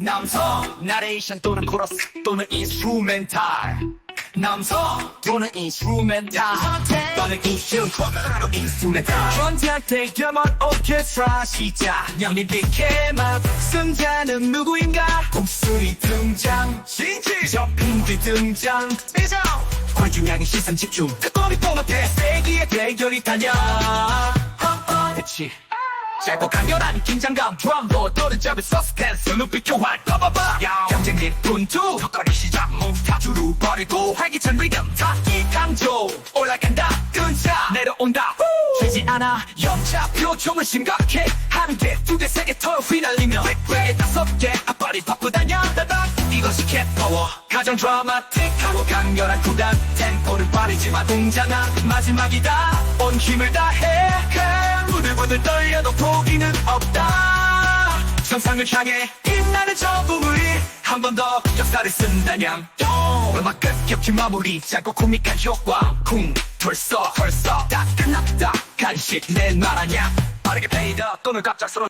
남성 나레이션 또는 코러스 또는 인스트루멘탈. 남성 또는 인스트루멘탈. 또는 인스트루멘탈 인스트루멘탈. 선택 대결만 오케스트라 시작. 영리비케만 승자는 누구인가? 곱슬이 등장. 신지. 접힌 등장. 비정 관중양의 시선 집중. 특검이 통합해 세기의 대결이 달려. 대치 짧고 강렬한 긴장감 드럼도 또는 잡을 서스펜스 눈빛 교환. 봐봐봐. 경쟁력 분투 턱걸이 시작. move 다 주루 버리고 활기찬 리듬. 타기 강조. 올라간다. 끈자. 내려온다. 쉬지 않아. 영차 표정을 심각해. 한개두개세개더 휘날리며. 백개 다섯 개 앞발이 바쁘다냐 다닥. 이것이 캣파워. 가장 드라마틱하고 강렬한 구단. 템포를 빠르지만 등장한 마지막이다. 온 힘을 다해 정상을 향해 빛나는 저부물이 한 번 더 역사를 쓴다냥 음악 끝 겹친 마무리. 짧고 코믹한 효과. 쿵 벌써 벌써. 다 끝났다. 간식 내 말하냐. 빠르게 페이드 또는 갑작스러운